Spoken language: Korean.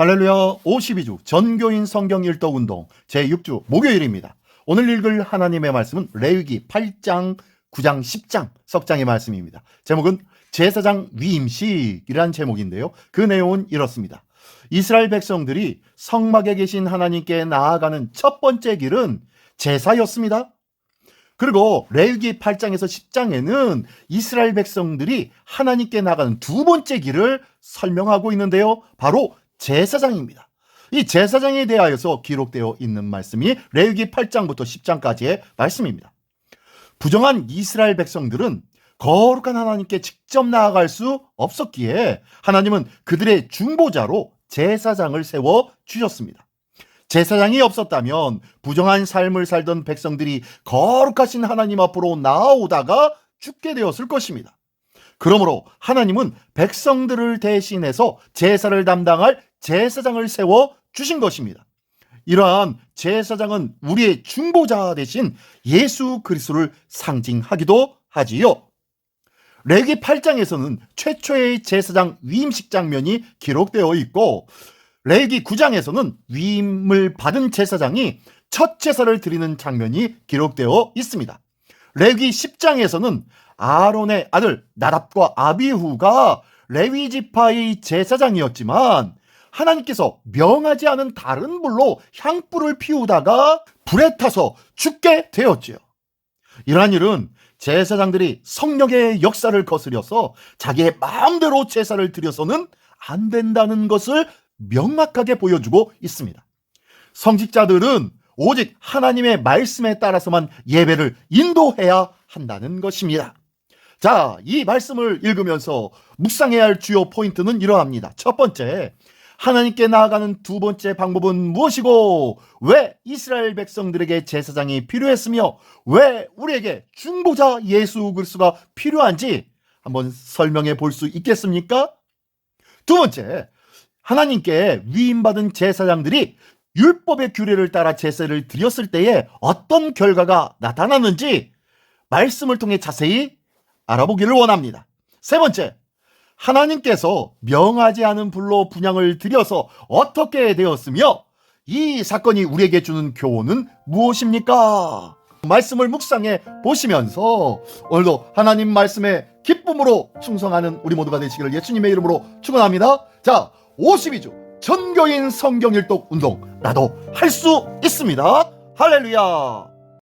할렐루야 52주 전교인 성경 일독 운동 제6주 목요일입니다. 오늘 읽을 하나님의 말씀은 레위기 8장, 9장, 10장 석장의 말씀입니다. 제목은 제사장 위임식이란 제목인데요. 그 내용은 이렇습니다. 이스라엘 백성들이 성막에 계신 하나님께 나아가는 첫 번째 길은 제사였습니다. 그리고 레위기 8장에서 10장에는 이스라엘 백성들이 하나님께 나가는 두 번째 길을 설명하고 있는데요. 바로 제사장입니다. 이 제사장에 대하여서 기록되어 있는 말씀이 레위기 8장부터 10장까지의 말씀입니다. 부정한 이스라엘 백성들은 거룩한 하나님께 직접 나아갈 수 없었기에 하나님은 그들의 중보자로 제사장을 세워 주셨습니다. 제사장이 없었다면 부정한 삶을 살던 백성들이 거룩하신 하나님 앞으로 나아오다가 죽게 되었을 것입니다. 그러므로 하나님은 백성들을 대신해서 제사를 담당할 제사장을 세워 주신 것입니다. 이러한 제사장은 우리의 중보자 대신 예수 그리스도를 상징하기도 하지요. 레기 8장에서는 최초의 제사장 위임식 장면이 기록되어 있고 레기 9장에서는 위임을 받은 제사장이 첫 제사를 드리는 장면이 기록되어 있습니다. 레기 10장에서는 아론의 아들 나답과 아비후가 레위 지파의 제사장이었지만 하나님께서 명하지 않은 다른 불로 향불을 피우다가 불에 타서 죽게 되었지요. 이러한 일은 제사장들이 성령의 역사를 거스려서 자기의 마음대로 제사를 드려서는 안 된다는 것을 명확하게 보여주고 있습니다. 성직자들은 오직 하나님의 말씀에 따라서만 예배를 인도해야 한다는 것입니다. 자, 이 말씀을 읽으면서 묵상해야 할 주요 포인트는 이러합니다. 첫 번째, 하나님께 나아가는 두 번째 방법은 무엇이고 왜 이스라엘 백성들에게 제사장이 필요했으며 왜 우리에게 중보자 예수 그리스도가 필요한지 한번 설명해 볼 수 있겠습니까? 두 번째, 하나님께 위임받은 제사장들이 율법의 규례를 따라 제사를 드렸을 때에 어떤 결과가 나타났는지 말씀을 통해 자세히 알아보기를 원합니다. 세 번째, 하나님께서 명하지 않은 불로 분양을 드려서 어떻게 되었으며 이 사건이 우리에게 주는 교훈은 무엇입니까? 말씀을 묵상해 보시면서 오늘도 하나님 말씀에 기쁨으로 충성하는 우리 모두가 되시기를 예수님의 이름으로 축원합니다. 자, 52주 전교인 성경 일독 운동 나도 할 수 있습니다. 할렐루야.